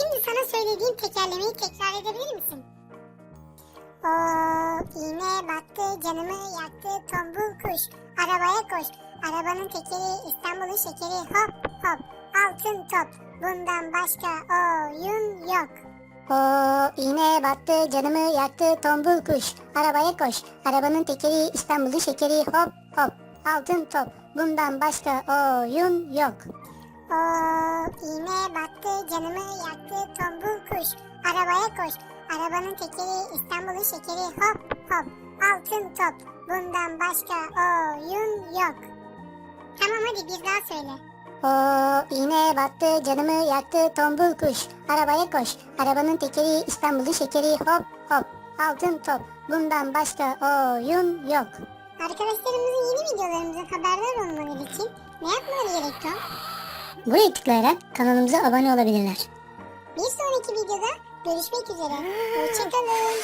Şimdi sana söylediğim tekerlemeyi tekrar edebilir misin? O iğne battı canımı yaktı tombul kuş. Arabaya koş. Arabanın tekeri İstanbul'un şekeri hop hop. Altın top. Bundan başka oyun yok. O iğne battı canımı yaktı tombul kuş. Arabaya koş. Arabanın tekeri İstanbul'un şekeri hop hop. Altın top. Bundan başka oyun yok. O iğne battı canımı yaktı tombul kuş. Arabaya koş. Arabanın tekeri İstanbul'un şekeri hop hop. Altın top. Bundan başka oyun yok. Tamam hadi bir daha söyle. O iğne battı canımı yaktı tombul kuş. Arabaya koş. Arabanın tekeri İstanbul'un şekeri hop hop. Altın top. Bundan başka oyun yok. Arkadaşlarımızın yeni videolarımızın haberdar olmaları için ne yapmaları gerek Tom? Buraya tıklayarak kanalımıza abone olabilirler. Bir sonraki videoda görüşmek üzere. Hoşçakalın.